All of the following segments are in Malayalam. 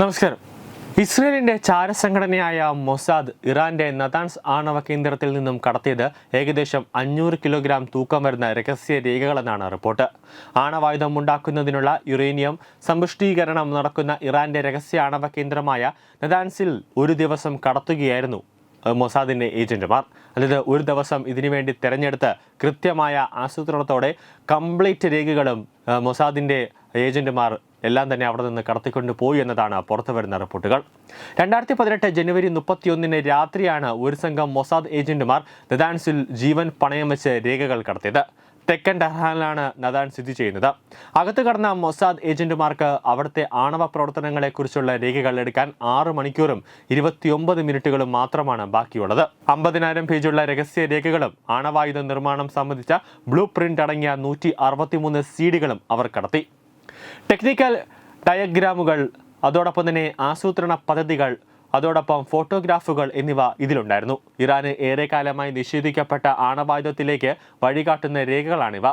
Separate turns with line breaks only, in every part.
നമസ്കാരം. ഇസ്രയേലിന്റെ ചാരസംഘടനയായ മൊസാദ് ഇറാന്റെ നതാൻസ് ആണവ കേന്ദ്രത്തിൽ നിന്നും കടത്തിയത് ഏകദേശം അഞ്ഞൂറ് കിലോഗ്രാം തൂക്കം വരുന്ന രഹസ്യ രേഖകളെന്നാണ് റിപ്പോർട്ട്. ആണവായുധം ഉണ്ടാക്കുന്നതിനുള്ള യുറേനിയം സമ്പുഷ്ടീകരണം നടക്കുന്ന ഇറാന്റെ രഹസ്യ ആണവ കേന്ദ്രമായ നതാൻസിൽ ഒരു ദിവസം കടത്തുകയായിരുന്നു മൊസാദിന്റെ ഏജന്റുമാർ. അതായത് ഒരു ദിവസം ഇതിനുവേണ്ടി തെരഞ്ഞെടുത്ത് കൃത്യമായ ആസൂത്രണത്തോടെ കംപ്ലീറ്റ് രേഖകളും മൊസാദിന്റെ ഏജന്റുമാർ എല്ലാം തന്നെ അവിടെ നിന്ന് കടത്തിക്കൊണ്ട് പോയി എന്നതാണ് പുറത്തു വരുന്ന റിപ്പോർട്ടുകൾ. രണ്ടായിരത്തി പതിനെട്ട് ജനുവരി മുപ്പത്തിയൊന്നിന് രാത്രിയാണ് ഒരു സംഘം മൊസാദ് ഏജന്റുമാർ നദാൻസിൽ ജീവൻ പണയം വെച്ച് രേഖകൾ കടത്തിയത്. തെക്കൻ ടെഹ്റാനിലാണ് നദാൻ സ്ഥിതി ചെയ്യുന്നത്. അകത്ത് കടന്ന മൊസാദ് ഏജന്റുമാർക്ക് അവിടുത്തെ ആണവ പ്രവർത്തനങ്ങളെക്കുറിച്ചുള്ള രേഖകൾ എടുക്കാൻ ആറ് മണിക്കൂറും ഇരുപത്തിയൊമ്പത് മിനിറ്റുകളും മാത്രമാണ് ബാക്കിയുള്ളത്. അമ്പതിനായിരം പേജുള്ള രഹസ്യ രേഖകളും ആണവായുധ നിർമ്മാണം സംബന്ധിച്ച ബ്ലൂ പ്രിന്റ് അടങ്ങിയ നൂറ്റി അറുപത്തിമൂന്ന് സീഡികളും അവർ കടത്തി. ടെക്നിക്കൽ ഡയഗ്രാമുകൾ അതോടൊപ്പം തന്നെ ആസൂത്രണ പദ്ധതികൾ അതോടൊപ്പം ഫോട്ടോഗ്രാഫുകൾ എന്നിവ ഇതിലുണ്ടായിരുന്നു. ഇറാന് ഏറെക്കാലമായി നിഷേധിക്കപ്പെട്ട ആണവായുധത്തിലേക്ക് വഴികാട്ടുന്ന രേഖകളാണിവ.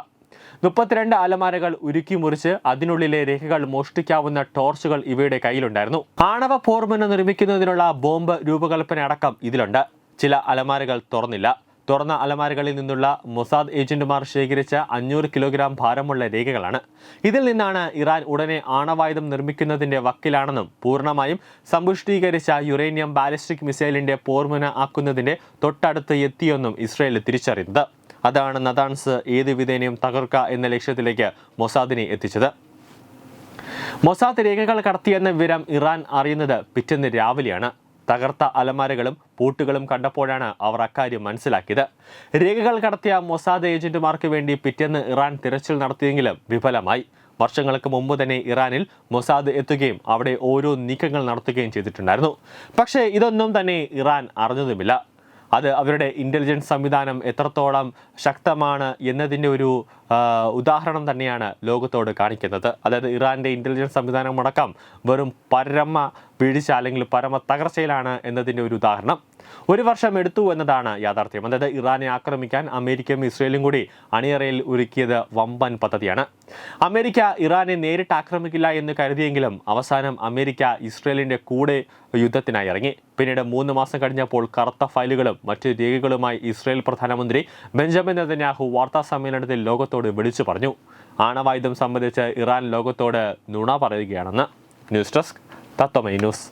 മുപ്പത്തിരണ്ട് അലമാരകൾ ഉരുക്കി മുറിച്ച് അതിനുള്ളിലെ രേഖകൾ മോഷ്ടിക്കാവുന്ന ടോർച്ചുകൾ ഇവയുടെ കയ്യിലുണ്ടായിരുന്നു. ആണവ പോർമന നിർമ്മിക്കുന്നതിനുള്ള ബോംബ് രൂപകൽപ്പന അടക്കം ഇതിലുണ്ട്. ചില അലമാരകൾ തുറന്നില്ല. തുറന്ന അലമാരകളിൽ നിന്നുള്ള മൊസാദ് ഏജന്റുമാർ ശേഖരിച്ച അഞ്ഞൂറ് കിലോഗ്രാം ഭാരമുള്ള രേഖകളാണ്. ഇതിൽ നിന്നാണ് ഇറാൻ ഉടനെ ആണവായുധം നിർമ്മിക്കുന്നതിന്റെ വക്കിലാണെന്നും പൂർണമായും സമ്പുഷ്ടീകരിച്ച യുറേനിയം ബാലിസ്റ്റിക് മിസൈലിന്റെ പോർമുന ആക്കുന്നതിന്റെ തൊട്ടടുത്ത് എത്തിയെന്നും ഇസ്രയേൽ തിരിച്ചറിയുന്നത്. അതാണ് നദാൻസ് ഏത് വിധേനയും തകർക്കുക എന്ന ലക്ഷ്യത്തിലേക്ക് മൊസാദിനെ എത്തിച്ചത്. മൊസാദ് രേഖകൾ കടത്തിയെന്ന വിവരം ഇറാൻ അറിയുന്നത് പിറ്റേന്ന് രാവിലെയാണ്. തകർത്ത അലമാരകളും പൂട്ടുകളും കണ്ടപ്പോഴാണ് അവർ അക്കാര്യം മനസ്സിലാക്കിയത്. രേഖകൾ കടത്തിയ മൊസാദ് ഏജന്റുമാർക്ക് വേണ്ടി പിറ്റേന്ന് ഇറാൻ തിരച്ചിൽ നടത്തിയെങ്കിലും വിഫലമായി. വർഷങ്ങൾക്ക് മുമ്പ് തന്നെ ഇറാനിൽ മൊസാദ് എത്തുകയും അവിടെ ഓരോ നീക്കങ്ങൾ നടത്തുകയും ചെയ്തിട്ടുണ്ടായിരുന്നു. പക്ഷേ ഇതൊന്നും തന്നെ ഇറാൻ അറിഞ്ഞതുമില്ല. അത് അവരുടെ ഇന്റലിജൻസ് സംവിധാനം എത്രത്തോളം ശക്തമാണ് എന്നതിന്റെ ഒരു ഉദാഹരണം തന്നെയാണ് ലോകത്തോട് കാണിക്കുന്നത്. അതായത് ഇറാന്റെ ഇന്റലിജൻസ് സംവിധാനം അടക്കം വെറും പരമ വീഴ്ച അല്ലെങ്കിൽ പരമ തകർച്ചയിലാണ് എന്നതിന്റെ ഒരു ഉദാഹരണം. ഒരു വർഷം എടുത്തു എന്നതാണ് യാഥാർത്ഥ്യം. അതായത് ഇറാനെ ആക്രമിക്കാൻ അമേരിക്കയും ഇസ്രയേലും കൂടി അണിയറയിൽ ഒരുക്കിയത് വമ്പൻ പദ്ധതിയാണ്. അമേരിക്ക ഇറാനെ നേരിട്ട് ആക്രമിക്കില്ല എന്ന് കരുതിയെങ്കിലും അവസാനം അമേരിക്ക ഇസ്രയേലിന്റെ കൂടെ യുദ്ധത്തിനായി ഇറങ്ങി. പിന്നീട് മൂന്ന് മാസം കഴിഞ്ഞപ്പോൾ കറുത്ത ഫയലുകളും മറ്റ് രേഖകളുമായി ഇസ്രയേൽ പ്രധാനമന്ത്രി ബെഞ്ചമിൻ നെതന്യാഹു വാർത്താ സമ്മേളനത്തിൽ ലോകത്തോട് വിളിച്ചു പറഞ്ഞു. ആണവായുധം സംബന്ധിച്ച് ഇറാൻ ലോകത്തോട് നുണ പറയുകയാണെന്ന് ന്യൂസ് ഡെസ്ക്. തത്വമൈ ന്യൂസ്